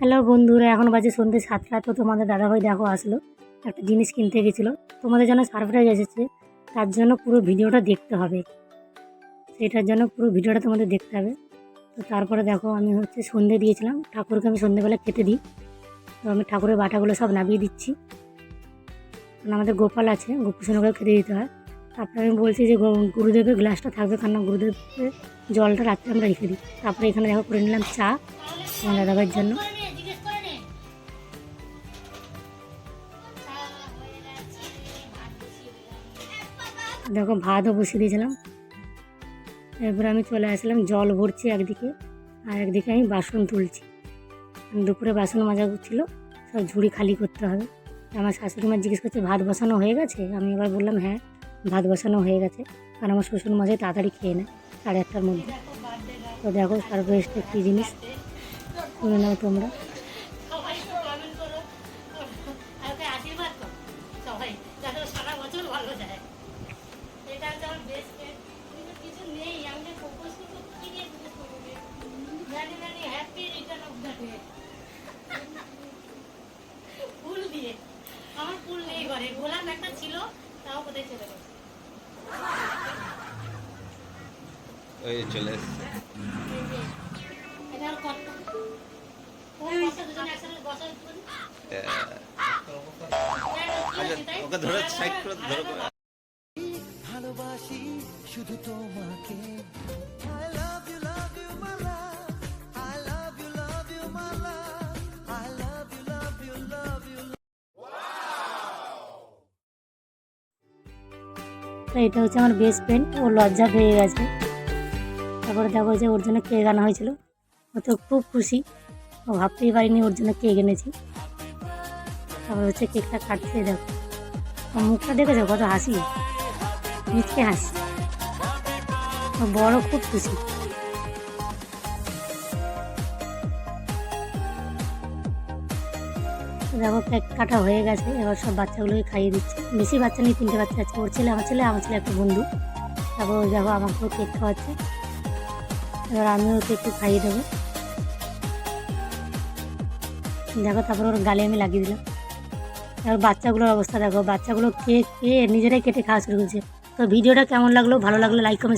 Hello বন্ধুরা, এখন বাজে সন্ধ্যে সাতটা, তো তোমাদের দাদাভাই দেখো আসলো, একটা জিনিস কিনতে গেছিল। তোমাদের জন্য সারপ্রাইজ এসেছে, তার জন্য পুরো ভিডিওটা দেখতে হবে। সেটার জন্য পুরো ভিডিওটা তোমাদের দেখতে হবে। তো তারপরে দেখো, আমি হচ্ছে সন্ধে দিয়েছিলাম, ঠাকুরকে আমি সন্ধেবেলা খেতে দিই। তো আমি ঠাকুরের বাটাগুলো সব নামিয়ে দিচ্ছি। কারণ আমাদের গোপাল আছে, গোপুসোনাকে খেতে দিতে হয়। তারপরে আমি বলছি যে গুরুদেবের গ্লাসটা থাকবে, কারণ গুরুদেবের জলটা রাত্রে আমরা রেখে দিই। তারপরে এখানে দেখো, করে নিলাম চা আমার দাদাভাইয়ের জন্য। দেখো, ভাতও বসিয়ে দিয়েছিলাম। এরপরে আমি চলে আসলাম, জল ভরছি একদিকে, আর একদিকে আমি বাসন তুলছি। দুপুরে বাসন মাজা ছিল, সব ঝুড়ি খালি করতে হবে। আমার শাশুড়ি মা জিজ্ঞেস করছে, ভাত বসানো হয়ে গেছে? আমি এবার বললাম হ্যাঁ ভাত বসানো হয়ে গেছে। কারণ আমার শ্বশুর মশাই তাড়াতাড়ি খেয়ে নেয় সাড়ে আটটার মধ্যে। তো দেখো সারপ্রাইজটা কী জিনিস? শুনে নাও তোমরা। ঘরে গোলাম একটা ছিল তাও কোথায় চলে গেছে ওই যে চলে এসছে। এই। এটা আমার কত ও কত দুজন তো এটা হচ্ছে আমার বেস্ট ফ্রেন্ড ও লজ্জা পেয়ে গেছে। তারপরে দেখো যে ওর জন্য কেক আনা হয়েছিল। ও তো খুব খুশি, ও ভাবতেই পারিনি ওর জন্য কেক এনেছি। তারপর হচ্ছে কেকটা কাটতে দেখো। ও মুখটা দেখেছ? কত হাসি। মিচকে হাসি। ও বড় খুব খুশি। দেখো কেক কাটা হয়ে গেছে, এবার সব বাচ্চাগুলোকে খাইয়ে দিচ্ছে। বেশি বাচ্চা নেই, তিনটে বাচ্চা আছে, ওর ছেলে, আমার ছেলে আমার ছেলে একটা বন্ধু। তারপর দেখো, আমাকেও কেক খাওয়াচ্ছে। এবার আমিও ওকে একটু খাইয়ে দেবো। দেখো, তারপর ওর গালে আমি লাগিয়ে দিলাম। এবার বাচ্চাগুলোর অবস্থা দেখো, বাচ্চাগুলো কেক খেয়ে নিজেরাই কেটে খাওয়া শুরু করছে। তো ভিডিওটা কেমন লাগল? ভালো লাগল লাইক কমেন্ট